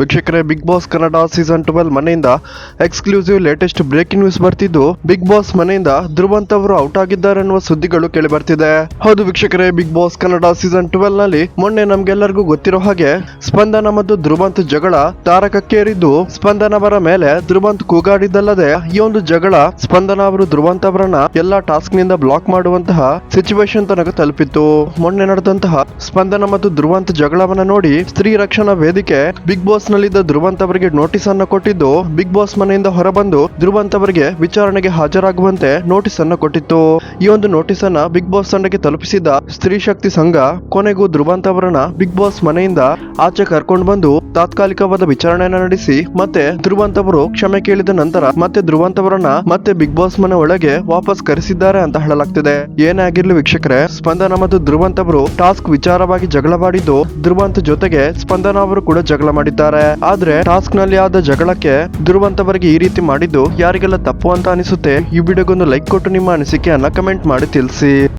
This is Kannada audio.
ವೀಕ್ಷಕರೇ Bigg Boss Kannada season twelve ಮನೆಯಿಂದ ಎಕ್ಸ್ಕ್ಲೂಸಿವ್ ಲೇಟೆಸ್ಟ್ ಬ್ರೇಕಿಂಗ್ ನ್ಯೂಸ್ ಬರ್ತಿದ್ದು. ಬಿಗ್ ಬಾಸ್ ಮನೆಯಿಂದ ಧ್ರುವಂತ್ ಅವರು ಔಟ್ ಆಗಿದ್ದಾರೆ ಅನ್ನುವ ಸುದ್ದಿಗಳು ಕೇಳಿ ಬರ್ತಿದೆ ಹೌದು ವೀಕ್ಷಕರೇ ಬಿಗ್ ಬಾಸ್ ಕನ್ನಡ ಸೀಸನ್ ಟ್ವೆಲ್ನಲ್ಲಿ ಮೊನ್ನೆ ನಮ್ಗೆಲ್ಲರಿಗೂ ಗೊತ್ತಿರೋ ಹಾಗೆ ಸ್ಪಂದನ ಮತ್ತು ಧ್ರುವಂತ್ ಜಗಳ ತಾರಕಕ್ಕೇರಿದ್ದು. ಸ್ಪಂದನ ಅವರ ಮೇಲೆ ಧ್ರುವಂತ್ ಕೂಗಾಡಿದ್ದಲ್ಲದೆ ಈ ಒಂದು ಜಗಳ ಸ್ಪಂದನ ಅವರು ಧ್ರುವಂತ್ ಅವರನ್ನ ಎಲ್ಲಾ ಟಾಸ್ಕ್ನಿಂದ ಬ್ಲಾಕ್ ಮಾಡುವಂತಹ ಸಿಚುವೇಶನ್ ತನಕ ತಲುಪಿತ್ತು. ಮೊನ್ನೆ ನಡೆದಂತಹ ಸ್ಪಂದನ ಮತ್ತು ಧ್ರುವಂತ್ ಜಗಳವನ್ನ ನೋಡಿ ಸ್ತ್ರೀ ರಕ್ಷಣಾ ವೇದಿಕೆ ಬಿಗ್ ಬಾಸ್ ನಲ್ಲಿದ್ದ ಧ್ರುವಂತ್ ಅವರಿಗೆ ನೋಟಿಸ್ ಅನ್ನು ಕೊಟ್ಟಿದ್ದು ಬಿಗ್ ಬಾಸ್ ಮನೆಯಿಂದ ಹೊರಬಂದು ಧ್ರುವಂತ್ ಅವರಿಗೆ ವಿಚಾರಣೆಗೆ ಹಾಜರಾಗುವಂತೆ ನೋಟಿಸ್ ಅನ್ನ ಕೊಟ್ಟಿತ್ತು. ಈ ಒಂದು ನೋಟಿಸ್ ಅನ್ನ ಬಿಗ್ ಬಾಸ್ ತಂಡಕ್ಕೆ ತಲುಪಿಸಿದ ಸ್ತ್ರೀ ಶಕ್ತಿ ಸಂಘ, ಕೊನೆಗೂ ಧ್ರುವಂತ್ ಅವರನ್ನ ಬಿಗ್ ಬಾಸ್ ಮನೆಯಿಂದ ಆಚೆ ಕರ್ಕೊಂಡು ಬಂದು ತಾತ್ಕಾಲಿಕವಾದ ವಿಚಾರಣೆಯನ್ನ ನಡೆಸಿ, ಮತ್ತೆ ಧ್ರುವಂತ್ ಅವರು ಕ್ಷಮೆ ಕೇಳಿದ ನಂತರ ಮತ್ತೆ ಧ್ರುವಂತ್ ಅವರನ್ನ ಮತ್ತೆ ಬಿಗ್ ಬಾಸ್ ಮನೆ ಒಳಗೆ ವಾಪಸ್ ಕರೆಸಿದ್ದಾರೆ ಅಂತ ಹೇಳಲಾಗ್ತಿದೆ. ಏನೇ ಆಗಿರ್ಲಿ ವೀಕ್ಷಕರೇ, ಸ್ಪಂದನ ಮತ್ತು ಧ್ರುವಂತ್ ಅವರು ಟಾಸ್ಕ್ ವಿಚಾರವಾಗಿ ಜಗಳವಾಡಿದ್ದು ಧ್ರುವಂತ್ ಜೊತೆಗೆ ಸ್ಪಂದನ ಅವರು ಕೂಡ ಜಗಳ ಮಾಡಿದ್ದಾರೆ. ಆದ್ರೆ ಟಾಸ್ಕ್ನಲ್ಲಿ ಆದ ಜಗಳಕ್ಕೆ ದುರುವಂತವರಿಗೆ ಈ ರೀತಿ ಮಾಡಿದ್ದು ಯಾರಿಗೆಲ್ಲ ತಪ್ಪು ಅಂತ ಅನಿಸುತ್ತೆ? ಈ ವಿಡಿಯೋಗೊಂದು ಲೈಕ್ ಕೊಟ್ಟು ನಿಮ್ಮ ಅನಿಸಿಕೆಯನ್ನ ಕಮೆಂಟ್ ಮಾಡಿ ತಿಳಿಸಿ.